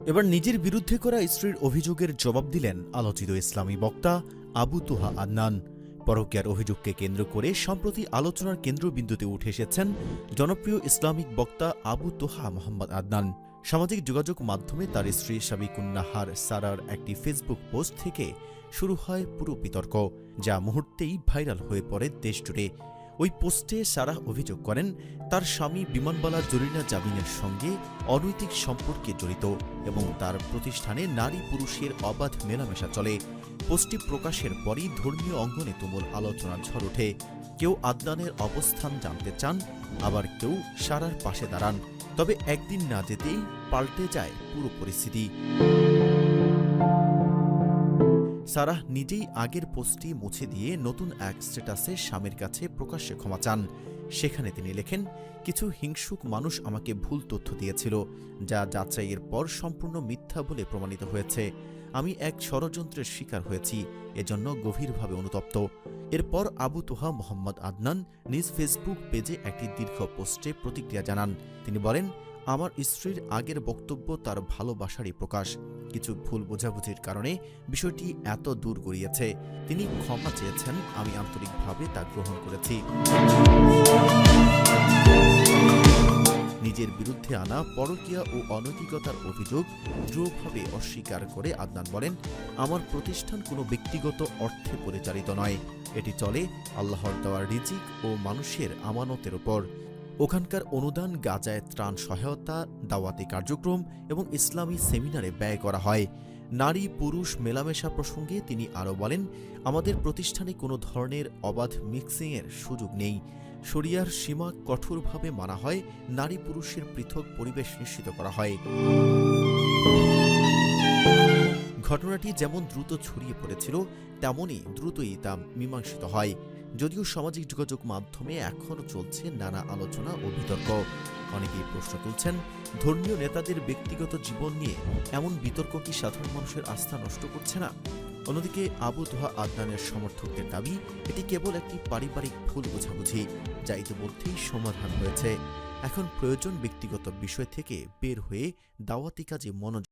এবার নিজের বিরুদ্ধে করা স্ত্রীর অভিযোগের জবাব দিলেন আলোচিত ইসলামী বক্তা আবু তোহা আদনান। পরকীয়ার অভিযোগকে কেন্দ্র করে সম্প্রতি আলোচনার কেন্দ্রবিন্দুতে উঠে এসেছেন জনপ্রিয় ইসলামিক বক্তা আবু তোহা মোহাম্মদ আদনান। সামাজিক যোগাযোগ মাধ্যমে তার স্ত্রী সাবিকুন্নাহার সারার একটি ফেসবুক পোস্ট থেকে শুরু হয় পুরো বিতর্ক, যা মুহূর্তেই ভাইরাল হয়ে পড়ে দেশজুড়ে। ওই পোস্টে সারাহ অভিযোগ করেন, তার স্বামী বিমানবালা জরিনা জামিনের সঙ্গে অনৈতিক সম্পর্কে জড়িত এবং তার প্রতিষ্ঠানে নারী পুরুষের অবাধ মেলামেশা চলে। পোস্টটি প্রকাশের পরই ধর্মীয় অঙ্গনে তুমুল আলোচনার ঝড় ওঠে। কেউ আদনানের অবস্থান জানতে চান, আবার কেউ সারার পাশে দাঁড়ান। তবে একদিন না যেতেই পাল্টে যায় পুরো পরিস্থিতি। সারাহ নিজেই আগের পোস্টটি মুছে দিয়ে নতুন এক স্ট্যাটাসে স্বামীর কাছে প্রকাশ্যে ক্ষমা চান। সেখানে তিনি লেখেন, কিছু হিংসুক মানুষ আমাকে ভুল তথ্য দিয়েছিল, যা যাচাইয়ের পর সম্পূর্ণ মিথ্যা বলে প্রমাণিত হয়েছে। আমি এক ষড়যন্ত্রের শিকার হয়েছি, এজন্য গভীরভাবে অনুতপ্ত। এরপর আবু তোহা মোহাম্মদ আদনান নিজ ফেসবুক পেজে একটি দীর্ঘ পোস্টে প্রতিক্রিয়া জানান। তিনি বলেন আমার স্ত্রীর আগের বক্তব্য তার ভালোবাসারই প্রকাশ। কিছু ভুল বোঝাবুঝির কারণে বিষয়টি এত দূর গড়িয়েছে। তিনি ক্ষমা চেয়েছেন, আমি আন্তরিকভাবে তা গ্রহণ করেছি। নিজের বিরুদ্ধে আনা পরকীয়া ও অনৈতিকতার অভিযোগ দৃঢ়ভাবে অস্বীকার করে আদনান বলেন, আমার প্রতিষ্ঠান কোনো ব্যক্তিগত অর্থে পরিচালিত নয়। এটি চলে আল্লাহর দেওয়ার রিজিক ও মানুষের আমানতের ওপর ওখানকার অনুদান, গাজায় ত্রাণ সহায়তা, দাওয়াতি কার্যক্রম এবং ইসলামী সেমিনারে ব্যয় করা হয়। নারী, পুরুষ মেলামেশা প্রসঙ্গে তিনি আরও বলেন, আমাদের প্রতিষ্ঠানে কোনো ধরনের অবাধ মিক্সিংয়ের সুযোগ নেই। শরিয়ার সীমা কঠোরভাবে মানা হয়, নারী পুরুষের পৃথক পরিবেশ নিশ্চিত করা হয়। ঘটনাটি যেমন দ্রুত ছড়িয়ে পড়েছিল, তেমনই দ্রুতই তা মীমাংসিত হয়। যদিও সামাজিক যোগাযোগ মাধ্যমে এখনও চলছে নানা আলোচনা ও বিতর্ক। অনেকেই প্রশ্ন তুলছেন, ধর্মীয় নেতাদের ব্যক্তিগত জীবন নিয়ে এমন বিতর্ক কি সাধারণ মানুষের আস্থা নষ্ট করছে না? অন্যদিকে আবু তোহা আদনানের সমর্থকদের দাবি, এটি কেবল একটি পারিবারিক ভুল বোঝাবুঝি, যা ইতিমধ্যেই সমাধান হয়েছে। এখন প্রয়োজন ব্যক্তিগত বিষয় থেকে বের হয়ে দাওয়াতি কাজে মনোযোগ